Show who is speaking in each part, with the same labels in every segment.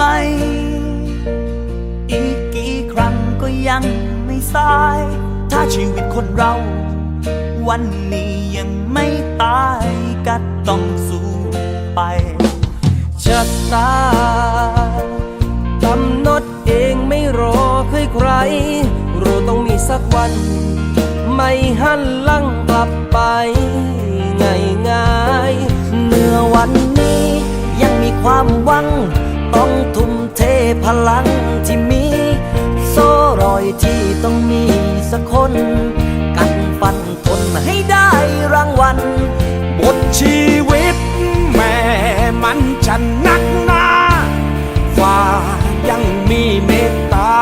Speaker 1: เริ่มใหม อีกกี่ครั้งก็ยังไม่สาย ถ้าชีวิตคนเรา วันนี้ยังไม่ตายก็ต้องสู้ไป
Speaker 2: ชะตากำหนดเองไม่รอใครใครๆรู้ต้องมีสักวัน ไม่หันหลังกลับไปง่ายง่ายๆ
Speaker 1: เมื่อวันนี้ยังมีความหวัง ลังที่มี โซ่รอยที่ต้องมีสักคน กันฟันทนให้ได้รางวัล
Speaker 3: บทชีวิตแม่มันจะนักหนาว่ายังมีเมตตา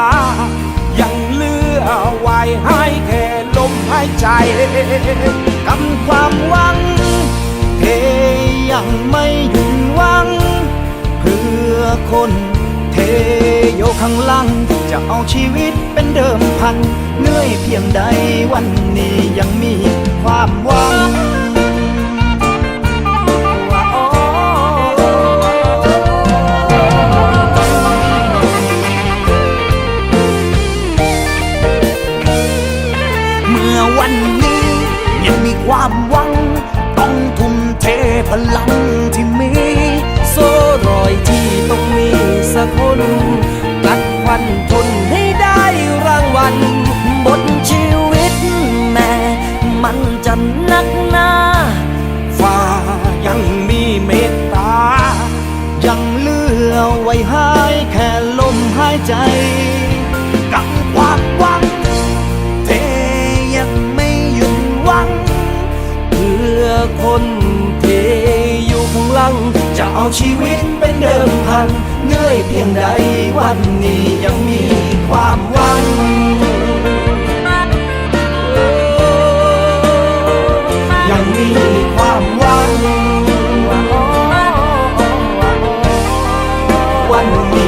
Speaker 3: ยังเลือไว้ให้แค่ลมหายใจกำความหวังเฮยังไม่หยุดหวัง เพื่อคน โยข้างลังจะเอาชีวิตเป็นเดิมพัน เหนื่อยเพียงใดวันนี้ยังมีความหวัง
Speaker 1: เมื่อวันนี้ยังมีความหวัง ต้องทุ่มเทพลัง
Speaker 2: สักคนกัดฟันทนให้ได้รางวัล
Speaker 1: บนชีวิตแม่ มันจะนักหนา
Speaker 3: ฝ่ายังมีเมตตา ยังเหลือไว้ให้แค่ลมหายใจาชีวิตเป็นเดิมพันเหนื่อยเพียงใดวันนี้ยังมีความหวังยังมีความหวังวันนี้